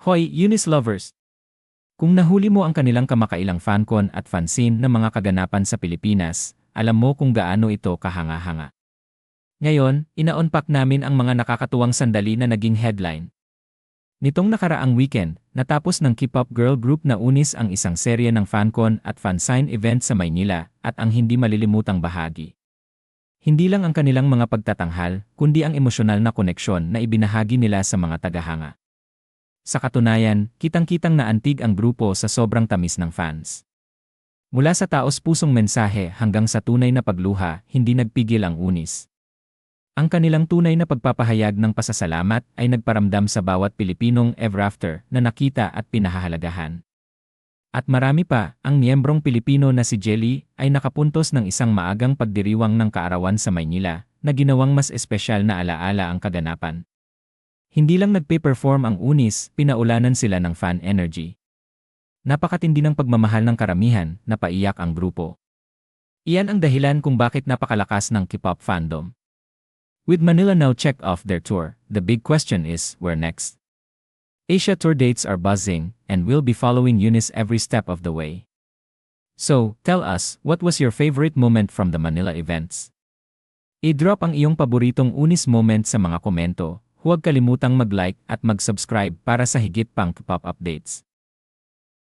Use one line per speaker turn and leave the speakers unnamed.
Hoy, Eunice lovers! Kung nahuli mo ang kanilang kamakailang fancon at fanzine ng mga kaganapan sa Pilipinas, alam mo kung gaano ito kahanga-hanga. Ngayon, ina-unpack namin ang mga nakakatuwang sandali na naging headline. Nitong nakaraang weekend, natapos ng K-pop girl group na unis ang isang serye ng fancon at fansign event sa Maynila at ang hindi malilimutang bahagi. Hindi lang ang kanilang mga pagtatanghal, kundi ang emosyonal na koneksyon na ibinahagi nila sa mga tagahanga. Sa katunayan, kitang-kitang naantig ang grupo sa sobrang tamis ng fans. Mula sa taos-pusong mensahe hanggang sa tunay na pagluha, hindi nagpigil ang unis. Ang kanilang tunay na pagpapahayag ng pasasalamat ay nagparamdam sa bawat Pilipinong ever after na nakita at pinahahalagahan. At marami pa, ang miyembrong Pilipino na si Jelly ay nakapuntos ng isang maagang pagdiriwang ng kaarawan sa Maynila na ginawang mas espesyal na alaala ang kaganapan. Hindi lang nagpe-perform ang unis, pinaulanan sila ng fan energy. Napakatindi ng pagmamahal ng karamihan, napaiyak ang grupo. Iyan ang dahilan kung bakit napakalakas ng K-pop fandom. With Manila now checked off their tour, the big question is, where next? Asia tour dates are buzzing, and we'll be following Eunice every step of the way. So, tell us, what was your favorite moment from the Manila events? I-drop ang iyong paboritong unis moment sa mga komento, huwag kalimutang mag-like at mag-subscribe para sa higit pang pop updates.